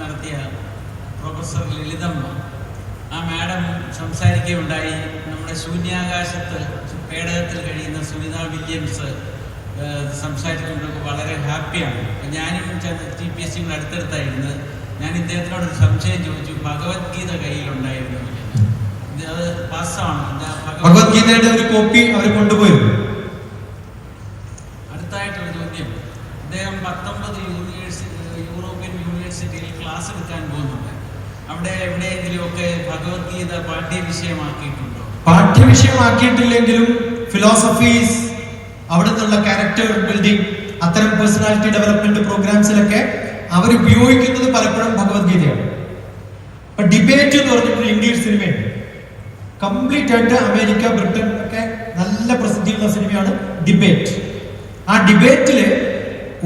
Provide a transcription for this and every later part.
നടത്തിയ പ്രൊഫസർ ലളിതമ്മ ആ മാഡം സംസാരിക്കുകയുണ്ടായി. നമ്മുടെ ശൂന്യാകാശത്ത് പേടകത്തിൽ കഴിയുന്ന സുനിത വില്യംസ് സംസാരിച്ചുകൊണ്ടൊക്കെ വളരെ ഹാപ്പിയാണ്. ഞാനും ടി പി എസ് സിയുടെ അടുത്തടുത്തായിരുന്നു. ഞാൻ ഇദ്ദേഹത്തിനോട് സംശയം ചോദിച്ചു. ഭഗവത്ഗീത കയ്യിലുണ്ടായിരുന്നു. അത് പാസ്സാണ്? ഭഗവത്ഗീതയുടെ ഒരു കോപ്പി അവർ കൊണ്ടുപോയിരുന്നു. പാഠ്യവിഷയമാക്കിയിട്ടില്ലെങ്കിലും ഫിലോസഫീസ് അവിടുത്തെ ക്യാരക്ടർ ബിൽഡിംഗ് അത്തരം പേഴ്സണാലിറ്റി ഡെവലപ്മെന്റ് പ്രോഗ്രാംസിലൊക്കെ അവർ ഉപയോഗിക്കുന്നത് പലപ്പോഴും ഭഗവത്ഗീതയാണ്. ഇപ്പൊ ഡിബേറ്റ് എന്ന് പറഞ്ഞിട്ടുള്ള ഇന്ത്യൻ സിനിമയുണ്ട് കംപ്ലീറ്റ് ആയിട്ട് അമേരിക്ക ബ്രിട്ടൻ ഒക്കെ നല്ല പ്രസിദ്ധിയുള്ള സിനിമയാണ് ഡിബേറ്റ് ആ ഡിബേറ്റിൽ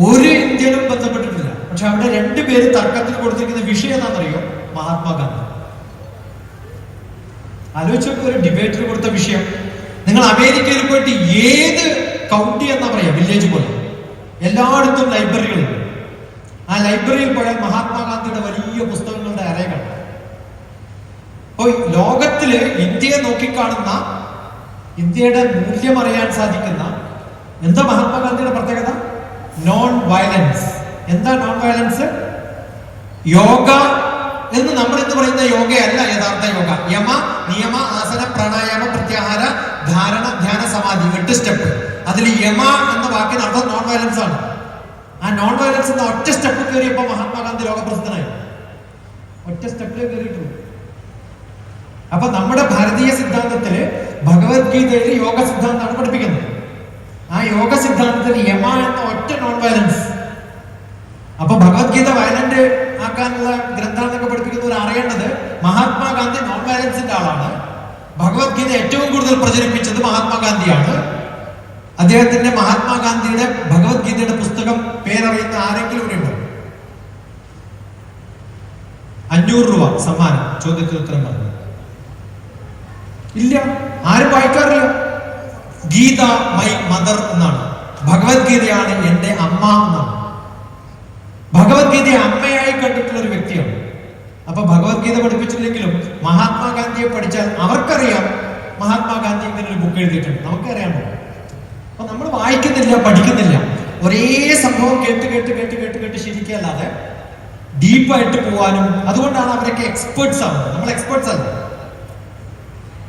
ഒരു ഇന്ത്യനും ബന്ധപ്പെട്ടിട്ടില്ല. പക്ഷെ അവിടെ രണ്ടുപേര് തർക്കത്തിന് കൊടുത്തിരിക്കുന്ന വിഷയം എന്താണെന്നറിയോ മഹാത്മാഗാന്ധി ആലോചിച്ച് നോക്ക് ഒരു ഡിബേറ്റിൽ കൊടുത്ത വിഷയം. നിങ്ങൾ അമേരിക്കയിൽ പോയിട്ട് ഏത് കൗണ്ടി എന്നാ പറയാ? വില്ലേജ് പോലെ. എല്ലായിടത്തും ലൈബ്രറികളുണ്ട് ആ ലൈബ്രറിയിൽ പോയാൽ മഹാത്മാഗാന്ധിയുടെ വലിയ പുസ്തകങ്ങളുടെ അറകൾ. അപ്പോൾ ലോകത്തിൽ ഇന്ത്യയെ നോക്കിക്കാണുന്ന ഇന്ത്യയുടെ മൂല്യം അറിയാൻ സാധിക്കുന്ന എന്താ മഹാത്മാഗാന്ധിയുടെ പ്രത്യേകത? നോൺ വയലൻസ് എന്താ നോൺ വയലൻസ് യോഗ എന്ന് നമ്മൾ എന്ന് പറയുന്ന യോഗയല്ല യഥാർത്ഥ യോഗ. യമ നിയമ ആസന പ്രാണായാമ പ്രത്യാഹാര ധാരണ ധ്യാന സമാധി എട്ട് സ്റ്റെപ്പ് അതിൽ യമ എന്ന വാക്കിന് അർത്ഥം നോൺ വയലൻസ് ആണ്. ആ നോൺ വയലൻസ് എന്ന ഒറ്റ സ്റ്റെപ്പ് കയറിയപ്പോൾ മഹാത്മാഗാന്ധി ലോകപ്രസിദ്ധനായി. ഒറ്റ സ്റ്റെപ്പിലേ കയറിയിട്ടുള്ളൂ. അപ്പൊ നമ്മുടെ ഭാരതീയ സിദ്ധാന്തത്തിൽ ഭഗവത്ഗീതയിൽ യോഗ സിദ്ധാന്തമാണ് പഠിപ്പിക്കുന്നത്. ആ യോഗ സിദ്ധാന്തത്തിൽ യമ എന്ന ഒറ്റ നോൺ വയലൻസ് അപ്പൊ ഭഗവത്ഗീത വയലന്റ് ആക്കാനുള്ള മഹാത്മാഗാന്ധി നോൺ വയലൻസിന്റെ ആളാണ്. ഭഗവത്ഗീത ഏറ്റവും കൂടുതൽ പ്രചരിപ്പിച്ചത് മഹാത്മാഗാന്ധിയാണ്. അദ്ദേഹത്തിന്റെ മഹാത്മാഗാന്ധിയുടെ ഭഗവത്ഗീതയുടെ പുസ്തകം പേരറിയുന്ന ആരെങ്കിലും ഇവിടെ ഉണ്ടോ? അഞ്ഞൂറ് രൂപ സമ്മാനം ചോദ്യത്തിന് ഉത്തരം പറഞ്ഞു. ഇല്ല ആരും വായിക്കാറില്ല. ഗീത മൈ മദർ എന്നാണ്. ഭഗവത്ഗീതയാണ് എന്റെ അമ്മ എന്നാണ്. ഭഗവത്ഗീതയെ അമ്മയായി കണ്ടിട്ടുള്ള ഒരു വ്യക്തിയാണ്. അപ്പൊ ഭഗവത്ഗീത പഠിപ്പിച്ചില്ലെങ്കിലും മഹാത്മാഗാന്ധിയെ പഠിച്ചാൽ അവർക്കറിയാം മഹാത്മാഗാന്ധി ഇങ്ങനെ ഒരു ബുക്ക് എഴുതിയിട്ടുണ്ട്. നമുക്കറിയാമോ? അപ്പൊ നമ്മൾ വായിക്കുന്നില്ല പഠിക്കുന്നില്ല. ഒരേ സംഭവം കേട്ട് കേട്ട് കേട്ട് കേട്ട് കേട്ട് ശരിക്കല്ലാതെ ഡീപ്പായിട്ട് പോവാനും അതുകൊണ്ടാണ് അവരൊക്കെ എക്സ്പേർട്സ് ആവുന്നത്. നമ്മൾ എക്സ്പേർട്സ് അല്ല?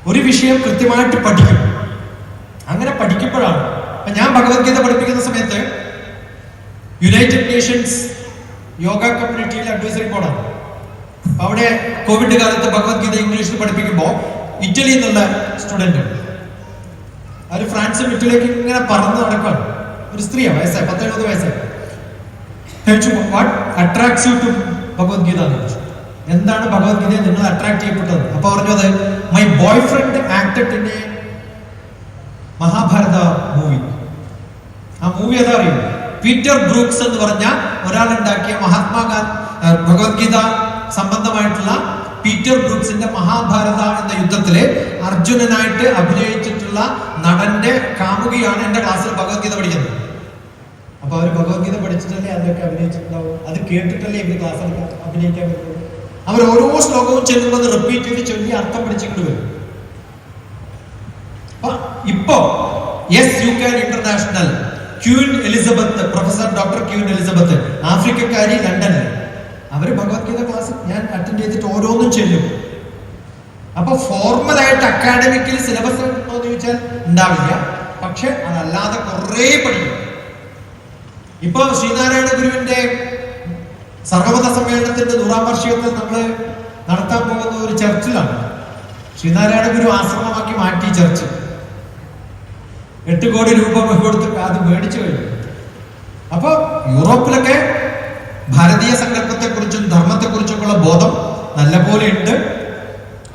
ഒരു വിഷയം കൃത്യമായിട്ട് പഠിക്കും. അങ്ങനെ പഠിക്കുമ്പോഴാണ്. അപ്പൊ ഞാൻ ഭഗവത്ഗീത പഠിപ്പിക്കുന്ന സമയത്ത് യുണൈറ്റഡ് നേഷൻസ് യോഗ കമ്മ്യൂണിറ്റിയിലെ അഡ്വൈസറി ബോർഡാണ് അവിടെ കോവിഡ് കാലത്ത് ഭഗവത്ഗീത ഇംഗ്ലീഷിൽ പഠിപ്പിക്കുമ്പോൾ ഇറ്റലിയിൽ നിന്നുള്ള സ്റ്റുഡന്റ് അവർ ഫ്രാൻസും ഇറ്റലിയൊക്കെ ഇങ്ങനെ പറന്ന് നടക്കുകയാണ് ഒരു സ്ത്രീയാണ് വയസ്സായി പത്തെഴുപത് വയസ്സായി. ചോദിച്ചു what attracts you to Bhagavad Gita എന്താണ് ഭഗവത്ഗീതയെ നിങ്ങൾ അട്രാക്ട് ചെയ്യപ്പെട്ടത്? അപ്പൊ പറഞ്ഞത് my boy friend acted in a Mahabharata movie ആ മൂവി ഏതാ അറിയോ? പീറ്റർ ബ്രൂക്സ് എന്ന് പറഞ്ഞ ഒരാളുണ്ടാക്കിയ മഹാത്മാഗാന്ധി ഭഗവത്ഗീത സംബന്ധമായിട്ടുള്ള പീറ്റർ ബ്രൂക്സിന്റെ മഹാഭാരത എന്ന യുദ്ധത്തിലെ അർജുനനായിട്ട് അഭിനയിച്ചിട്ടുള്ള നടന്റെ കാമുകിയാണ് എന്റെ ക്ലാസ്സിൽ ഭഗവത്ഗീത പഠിക്കുന്നത്. അപ്പൊ അവർ ഭഗവത്ഗീത പഠിച്ചിട്ടല്ലേ അതിലൊക്കെ അഭിനയിച്ചിട്ടുണ്ടാവും? അത് കേട്ടിട്ടല്ലേ ഇവർ ക്ലാസ് അഭിനയിക്കാൻ പറ്റുള്ളൂ അവർ ഓരോ ശ്ലോകവും ചെല്ലുമ്പോൾ റിപ്പീറ്റ് ചെയ്ത് ചൊല്ലി അർത്ഥം പഠിച്ചിട്ട് വരും. ഇപ്പോ yes you can international queen Elizabeth professor doctor queen Elizabeth ആഫ്രിക്കക്കാരി ലണ്ടനിൽ അവർ ഭഗവത്ഗീത ക്ലാസ് ഞാൻ അറ്റൻഡ് ചെയ്തിട്ട് ഓരോന്നും ചെല്ലും അപ്പൊ ഫോർമൽ ആയിട്ട് അക്കാഡമിക്കിൽ സിലബസ് ഉണ്ടോ എന്ന് ചോദിച്ചാൽ ഉണ്ടാവില്ല. പക്ഷെ അതല്ലാതെ കുറേ പഠിക്കും. ഇപ്പൊ ശ്രീനാരായണ ഗുരുവിന്റെ സർവമത സമ്മേളനത്തിന്റെ നൂറാം വാർഷികത്തിൽ നമ്മൾ നടത്താൻ പോകുന്ന ഒരു ചർച്ചിലാണ്. ശ്രീനാരായണ ഗുരു ആശ്രമമാക്കി മാറ്റി ചർച്ച്. എട്ട് കോടി രൂപ കൊടുത്ത് അത് മേടിച്ചു കഴിഞ്ഞു. അപ്പൊ യൂറോപ്പിലൊക്കെ ഭാരതീയ സങ്കല്പത്തെക്കുറിച്ചും ധർമ്മത്തെക്കുറിച്ചുമുള്ള ബോധം നല്ലപോലെ ഉണ്ട്.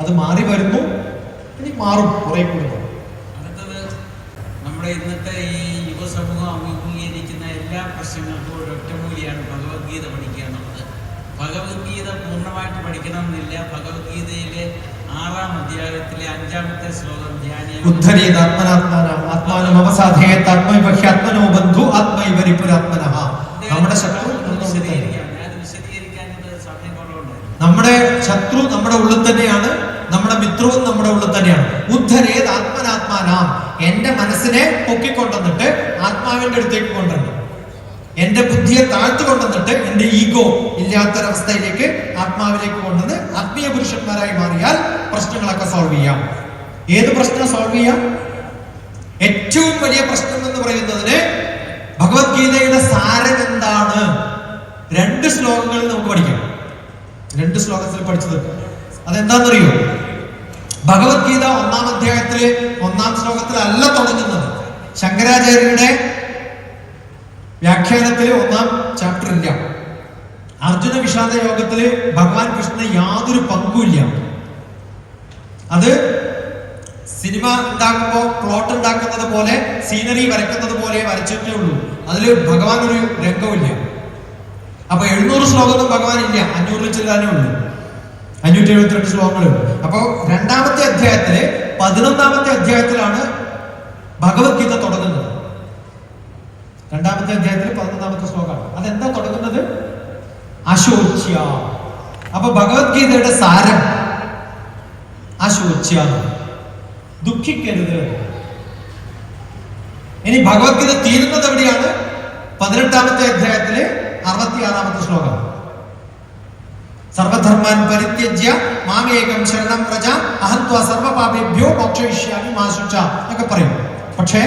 അത് മാറി വരുന്നു. ഇനി മാറും. കുറെ കൂടി അടുത്തത് നമ്മുടെ ഇന്നത്തെ ഈ യുവസമൂഹം അഭിമുഖീകരിക്കുന്ന എല്ലാ പ്രശ്നങ്ങൾക്കും ഒരു ഒറ്റമൂലിയാണ് ഭഗവത്ഗീത പഠിക്കുക എന്നുള്ളത്. ഭഗവത്ഗീത പൂർണമായിട്ട് പഠിക്കണമെന്നില്ല. ഭഗവത്ഗീതയിലെ ആറാം അധ്യായത്തിലെ അഞ്ചാമത്തെ ശ്ലോകം ഉദ്ധരേത് ആത്മനാത്മാനം ആത്മാനം അവസാധേയത് ആത്മൈവഹ്യാത്മനോ ബന്ധു ആത്മൈവരിപുരാത്മനഃ നമ്മുടെ ശത്രു സമയം ശത്രു നമ്മുടെ ഉള്ളിൽ തന്നെയാണ് നമ്മുടെ മിത്രവും നമ്മുടെ ഉള്ളിൽ തന്നെയാണ്. ഉദ്ധരേത് ആത്മനാത്മാനാം. എന്റെ മനസ്സിനെ പൊക്കിക്കൊണ്ടെന്നിട്ട് ആത്മാവിന്റെ അടുത്തേക്ക് കൊണ്ടുവരണം എന്റെ ബുദ്ധിയെ താഴ്ത്തു കൊണ്ടുവന്നിട്ട് എന്റെ ഈഗോ ഇല്ലാത്തൊരവസ്ഥയിലേക്ക് ആത്മാവിലേക്ക് കൊണ്ടുവന്ന് ആത്മീയ പുരുഷന്മാരായി മാറിയാൽ പ്രശ്നങ്ങളൊക്കെ സോൾവ് ചെയ്യാം. ഏത് പ്രശ്നം സോൾവ് ചെയ്യാം? ഏറ്റവും വലിയ പ്രശ്നം എന്ന് പറയുന്നതിന് ഭഗവത്ഗീതയുടെ സാരം എന്താണ്? രണ്ട് ശ്ലോകങ്ങളിൽ നമുക്ക് പഠിക്കാം. രണ്ട് ശ്ലോകത്തിൽ പഠിച്ചത് അതെന്താണെന്നറിയോ ഭഗവത്ഗീത ഒന്നാം അധ്യായത്തിലെ ഒന്നാം ശ്ലോകത്തിലല്ല തുടങ്ങുന്നത്. ശങ്കരാചാര്യരുടെ വ്യാഖ്യാനത്തിൽ ഒന്നാം ചാപ്റ്റർ ഇല്ല. അർജുന വിഷാദ യോഗത്തിൽ ഭഗവാൻ കൃഷ്ണന് യാതൊരു പങ്കുമില്ല അത് സിനിമ ഉണ്ടാക്കുമ്പോൾ പ്ലോട്ട് ഉണ്ടാക്കുന്നത് പോലെ സീനറി വരയ്ക്കുന്നത് പോലെ വരച്ചിട്ടേ ഉള്ളൂ. അതിൽ ഭഗവാൻ ഒരു രംഗമില്ല അപ്പൊ എഴുന്നൂറ് ശ്ലോകമൊന്നും ഭഗവാൻ ഇല്ല അഞ്ഞൂറിൽ ചെല്ലാനേ ഉള്ളൂ. അഞ്ഞൂറ്റി എഴുപത്തിരണ്ട് ശ്ലോകങ്ങളും അപ്പൊ അപ്പോ രണ്ടാമത്തെ അധ്യായത്തിൽ പതിനൊന്നാമത്തെ അധ്യായത്തിലാണ് ഭഗവത്ഗീത തുടങ്ങുന്നത്. രണ്ടാമത്തെ അധ്യായത്തിൽ പതിനൊന്നാമത്തെ ശ്ലോകമാണ്. അതെന്താ തുടങ്ങുന്നത്? അശോച്യ. അപ്പൊ ഭഗവത്ഗീതയുടെ സാരം അശോച്യ. ദുഃഖിക്കരുത്. ഇനി ഭഗവത്ഗീത തീരുന്നത് എവിടെയാണ്? പതിനെട്ടാമത്തെ അധ്യായത്തിലെ അറുപത്തിയാറാമത്തെ ശ്ലോകം. സർവധർമാൻ പരിത്യജ്യ മാമേകം ശരണം പ്രജ അഹത്വ സർവപാപേഭ്യോ മോക്ഷയിഷ്യാമി മാശുച്ച എന്നൊക്കെ പറയും. പക്ഷേ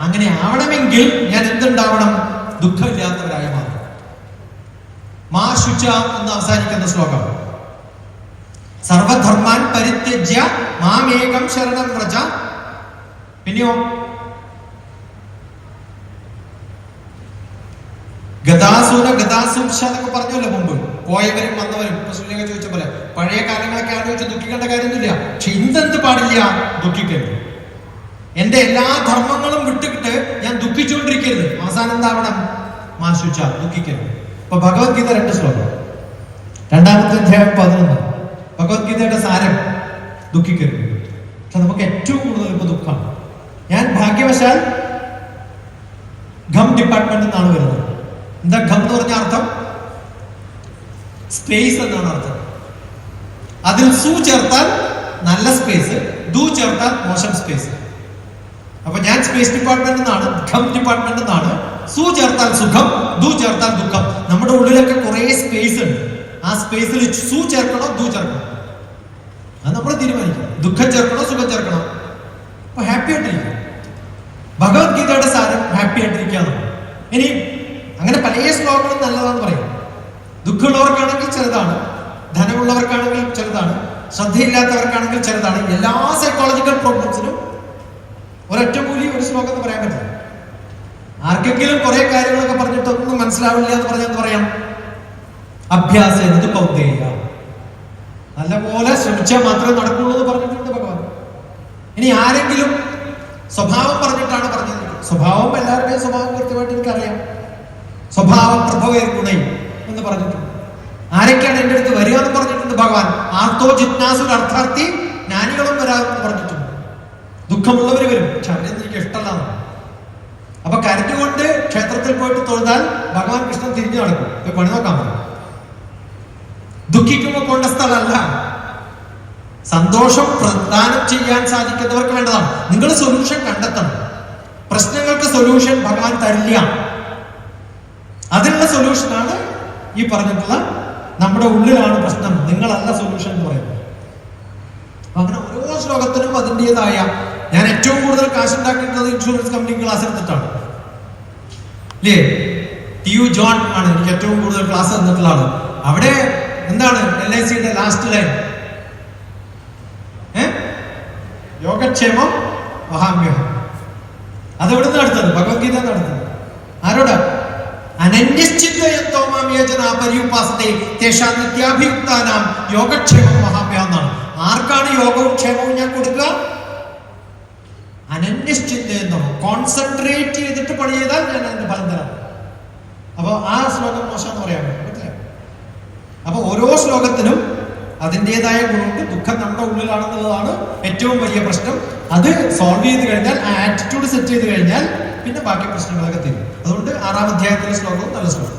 അങ്ങനെ ആവണമെങ്കിൽ ഞാൻ എന്തുണ്ടാവണം? ദുഃഖമില്ലാത്തവരായി മാറും മാശുച്ച എന്ന് അവസാനിക്കുന്ന ശ്ലോകം. സർവധർമാൻ പരിത്യജ്യ മാമേകം ശരണം പ്രജ. പിന്നെയോ ഗതാസുംശ എന്നൊക്കെ പറഞ്ഞല്ലോ മുമ്പ്. പോയവരും വന്നവരും. ഇപ്പൊ സുനിയൊക്കെ ചോദിച്ച പോലെ പഴയ കാലങ്ങളൊക്കെ ആണ് ചോദിച്ചാൽ ദുഃഖിക്കേണ്ട കാര്യമൊന്നുമില്ല. പക്ഷെ ഇന്നെന്ത് പാടില്ല? ദുഃഖിക്കരുത്. എന്റെ എല്ലാ ധർമ്മങ്ങളും വിട്ടിട്ട് ഞാൻ ദുഃഖിച്ചുകൊണ്ടിരിക്കരുത്. അവസാനം എന്താവണം മാശുച്ച ദുഃഖിക്കരുത്. ഇപ്പൊ ഭഗവത്ഗീത രണ്ട് ശ്ലോകം. രണ്ടാമത്തെ അധ്യായം പതിനൊന്ന്. ഭഗവത്ഗീതയുടെ സാരം ദുഃഖിക്കരുത്. പക്ഷെ നമുക്ക് ഏറ്റവും കൂടുതൽ ഇപ്പൊ ദുഃഖമാണ്. ഞാൻ ഭാഗ്യവശാൽ ഗം ഡിപ്പാർട്ട്മെന്റ് നിന്നാണ് വരുന്നത്. എന്താ ഘം എന്ന് പറഞ്ഞ അർത്ഥം? സ്പേസ് എന്നാണ് അർത്ഥം. അതിൽ സു ചേർത്താൽ നല്ല സ്പേസ് ദു ചേർത്താൽ മോശം സ്പേസ് അപ്പൊ ഞാൻ സ്പേസ് ഡിപ്പാർട്ട്മെന്റ് എന്നാണ് ഖം ഡിപ്പാർട്ട്മെന്റ് എന്നാണ് സു ചേർത്താൽ സുഖം ദു ചേർത്താൽ ദുഃഖം. നമ്മുടെ ഉള്ളിലൊക്കെ കുറെ സ്പേസ് ഉണ്ട്. ആ സ്പേസിൽ സു ചേർക്കണോ ദു ചേർക്കണോ? അത് നമ്മൾ തീരുമാനിക്കും. ദുഃഖം ചേർക്കണോ അപ്പൊ ഹാപ്പി ആയിട്ടിരിക്കും ഭഗവത്ഗീതയുടെ സാരം ഹാപ്പി ആയിട്ടിരിക്കാന്ന് ഇനി അങ്ങനെ പല ശ്ലോകങ്ങളും നല്ലതാന്ന് പറയും ദുഃഖമുള്ളവർക്കാണെങ്കിൽ ചെറുതാണ്. ധനമുള്ളവർക്കാണെങ്കിൽ ചെറുതാണ്. ശ്രദ്ധയില്ലാത്തവർക്കാണെങ്കിൽ ചെറുതാണ്. എല്ലാ സൈക്കോളജിക്കൽ പ്രോബ്ലംസിനും ഒരൊറ്റ കൂലി ഒരു ശ്ലോകം എന്ന് പറയാൻ പറ്റില്ല. ആർക്കെങ്കിലും കുറെ കാര്യങ്ങളൊക്കെ പറഞ്ഞിട്ട് ഒന്നും മനസ്സിലാവില്ല എന്ന് പറഞ്ഞാൽ പറയാം? അഭ്യാസം എന്നത് കൗന്ദേയ നല്ലപോലെ ശ്രമിച്ചാൽ മാത്രമേ നടക്കുള്ളൂ എന്ന് പറഞ്ഞിട്ടുണ്ട് ഭഗവാൻ. ഇനി ആരെങ്കിലും സ്വഭാവം പറഞ്ഞിട്ടാണ് പറഞ്ഞത്? സ്വഭാവം എല്ലാവരുടെയും സ്വഭാവം കൃത്യമായിട്ട് എനിക്കറിയാം. സ്വഭാവം പ്രഭവേ ഗുണയും എന്ന് പറഞ്ഞിട്ടുണ്ട് ആരൊക്കെയാണ് എന്റെ അടുത്ത് വരിക എന്ന് പറഞ്ഞിട്ടുണ്ട് ഭഗവാൻ ആർത്തോ ജിജ്ഞാസു അർത്ഥാർത്ഥി ജ്ഞാനികളും വരാമെന്ന് പറഞ്ഞിട്ടുണ്ട് ദുഃഖമുള്ളവർ വരും. പക്ഷെ അവരെന്ന് എനിക്ക് ഇഷ്ടമല്ല അപ്പൊ കരഞ്ഞുകൊണ്ട് ക്ഷേത്രത്തിൽ പോയിട്ട് തൊഴുതാൽ ഭഗവാൻ കൃഷ്ണൻ തിരിഞ്ഞു നടക്കും. ഇപ്പൊ പണി നോക്കാൻ പറയും. ദുഃഖിക്കുമ്പോൾ കൊണ്ട സ്ഥലമല്ല. സന്തോഷം പ്രദാനം ചെയ്യാൻ സാധിക്കുന്നവർക്ക് വേണ്ടതാണ്. നിങ്ങൾ സൊല്യൂഷൻ കണ്ടെത്തണം. പ്രശ്നങ്ങൾക്ക് സൊല്യൂഷൻ ഭഗവാൻ തരില്ല. അതിനുള്ള സൊല്യൂഷനാണ് ഈ പറഞ്ഞിട്ടുള്ള നമ്മുടെ ഉള്ളിലാണ് പ്രശ്നം. നിങ്ങളല്ല സൊല്യൂഷൻ എന്ന് പറയുന്നത്. അങ്ങനെ ഓരോ ശ്ലോകത്തിനും അതിന്റെതായ ഞാൻ ഏറ്റവും കൂടുതൽ കാശ് ഉണ്ടാക്കിയിട്ടുള്ളത് ഇൻഷുറൻസ് കമ്പനി ക്ലാസ് എടുത്തിട്ടാണ്. ഇല്ലേ? ടി യു ജോൺ ആണ് എനിക്ക് ഏറ്റവും കൂടുതൽ ക്ലാസ് തന്നിട്ടുള്ള ആൾ അവിടെ എന്താണ്? എൽ ഐ സിയുടെ ലാസ്റ്റ് ലൈൻ യോഗക്ഷേമം മഹാമ്യം അതെവിടുന്ന് അടുത്തത് ഭഗവത്ഗീത നടത്തത് ആരോടാ? നിത്യാഭിയുക്താനാം യോഗക്ഷേമം മഹാഭ്യാന്നാണ്. ആർക്കാണ് യോഗവും ക്ഷേമവും ഞാൻ കൊടുക്കുക? അനന്യശ്ചിന്തയെന്നോ കോൺസെൻട്രേറ്റ് ചെയ്തിട്ട് പണി ചെയ്താൽ ഞാൻ അതിന്റെ ഫലം തരാം. അപ്പൊ ആ ശ്ലോകം മോശം എന്ന് പറയാൻ പറ്റില്ല അപ്പൊ ഓരോ ശ്ലോകത്തിനും അതിന്റെതായ ഗുണമുണ്ട്. ദുഃഖം നമ്മുടെ ഉള്ളിലാണെന്നുള്ളതാണ് ഏറ്റവും വലിയ പ്രശ്നം. അത് സോൾവ് ചെയ്ത് കഴിഞ്ഞാൽ ആ ആറ്റിറ്റ്യൂഡ് സെറ്റ് ചെയ്ത് കഴിഞ്ഞാൽ പിന്നെ ബാക്കി പ്രശ്നങ്ങളൊക്കെ തീരും. അതുകൊണ്ട് ആറാം അധ്യായത്തിലെ ശ്ലോകവും നല്ല ശ്ലോകം